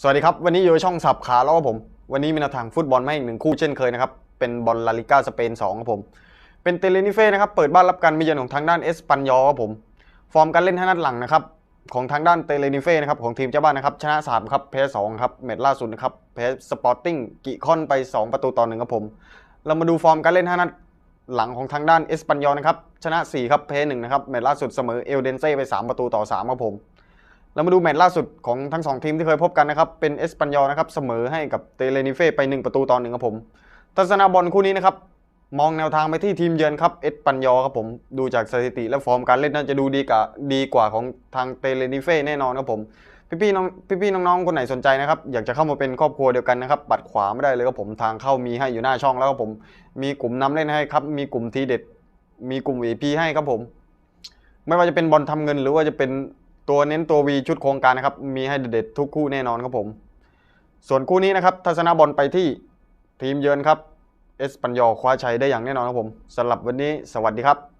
สวัสดีครับ วันนี้อยู่ในช่องสับขาแล้วครับผม วันนี้มีแนวทางฟุตบอลมาอีกหนึ่งคู่เช่นเคยนะครับ เป็นบอลลาลิก้าสเปน2ครับผม เป็นเตเลนิเฟ่นะครับ เปิดบ้านรับการมาเยือนของทางด้านเอสปันยอครับผม ฟอร์มการเล่นห้านัดหลังนะครับ ของทางด้านเตเลนิเฟ่นะครับ ของทีมเจ้าบ้านนะครับ ชนะ 3 ครับ แพ้2ครับแมตช์ล่าสุดนะครับ แพ้สปอร์ติ้งกิคอนไป 2 ประตูต่อหนึ่งครับผม เรามาดูฟอร์มการเล่นห้านัดหลังของทางด้านเอสปันยอนะครับ ชนะ 4 ครับ แพ้1นะครับแมตช์ล่าสุดเสมอเอลเดนเซ่ไป 3 ประตูต่อ3ครับผม เรามาดูแมตช์ล่าสุดของทั้งสองทีมที่เคยพบกันนะครับเป็นเอสปันยอลนะครับเสมอให้กับเตเลนิเฟ่ไป 1 ประตูต่อหนึ่งครับผมทัศนาบอลคู่นี้นะครับมองแนวทางไปที่ทีมเยือนครับเอสปันยอครับผมดูจากสถิติและฟอร์มการเล่นน่าจะดูดีกว่าดีกว่าของทางเตเลนิเฟ่แน่นอนครับผมพี่ๆน้องพี่ๆน้องๆคนไหนสนใจนะครับอยากจะเข้ามาเป็นครอบครัวเดียวกันนะครับบัตรขวาไม่ได้เลยครับผมทางเข้ามีให้อยู่หน้าช่องแล้วครับผมมีกลุ่มนำเล่นให้ครับมีกลุ่มทีเด็ด มีกลุ่ม VIP ให้ครับผม ไม่ว่าจะเป็นบอลทำเงินหรือว่าจะเป็น ตัวเน้นตัว V ชุดโครงการนะครับ มีให้เด็ดๆทุกคู่แน่นอนครับผม ส่วนคู่นี้นะครับ ทัศนาบอลไปที่ทีมเยือนครับ เอสปันยอคว้าชัยได้อย่างแน่นอนครับผมสำหรับวันนี้สวัสดีครับ